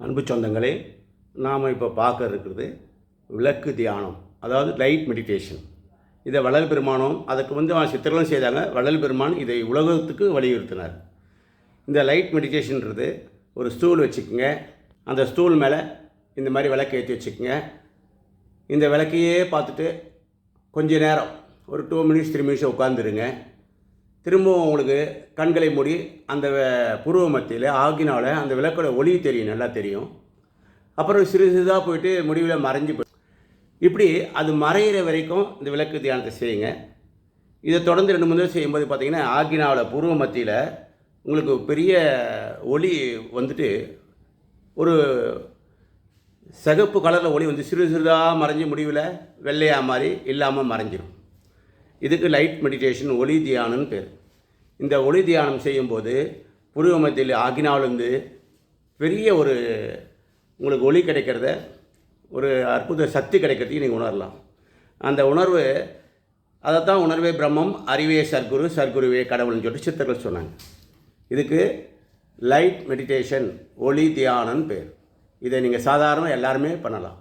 அன்பு சொந்தங்களே நாம் இப்போ பார்க்க இருக்கிறது விளக்கு தியானம் அதாவது லைட் மெடிடேஷன். இதை வள்ளல் பெருமானம் அதுக்கு வந்து அவன் சித்திரங்களும் செய்தாங்க. வள்ளல் பெருமான் இதை உலகத்துக்கு வலியுறுத்தினார். இந்த லைட் மெடிடேஷன்றது ஒரு ஸ்டூல் வச்சுக்கோங்க. அந்த ஸ்டூல் மேலே இந்த மாதிரி விளக்கு ஏற்றி வச்சுக்கோங்க. இந்த விளக்கையே பார்த்துட்டு கொஞ்ச நேரம் ஒரு டூ மினிட்ஸ் த்ரீ மினிட்ஸ் உட்காந்துருங்க திரும்பவும் உங்களுக்கு கண்களை மூடி அந்த புருவ மத்தியில் ஆகினால அந்த விளக்கோட ஒளி தெரியும் நல்லா தெரியும். அப்புறம் சிறு சிறிதாக போயிட்டு முடிவில் மறைஞ்சு போய் இப்படி அது மறையிற வரைக்கும் இந்த விளக்கு தியானத்தை செய்யுங்க. இதை தொடர்ந்து ரெண்டு மூணு தடவை செய்யும்போது பார்த்தீங்கன்னா ஆகினாவில் புருவ மத்தியில் உங்களுக்கு பெரிய ஒளி வந்துட்டு ஒரு சிகப்பு கலரில் ஒளி வந்து சிறு சிறிதாக மறைஞ்சு முடிவில் வெள்ளையாக மாதிரி இல்லாமல் மறைஞ்சிரும். இதுக்கு லைட் மெடிடேஷன் ஒளி தியானம்னு பேர். இந்த ஒளி தியானம் செய்யும்போது புருவ மத்தியில் பெரிய ஒரு உங்களுக்கு ஒளி கிடைக்கிறத ஒரு அற்புத சக்தி கிடைக்கிறதையும் நீங்கள் உணரலாம். அந்த உணர்வு அதைத்தான் உணர்வே பிரம்மம் அறிவே சர்க்குரு சர்க்குருவே கடவுள்னு சொல்லிட்டு சித்தர்கள் சொன்னாங்க. இதுக்கு லைட் மெடிடேஷன் ஒளி தியானம்னு பேர். இதை நீங்கள் சாதாரண எல்லாருமே பண்ணலாம்.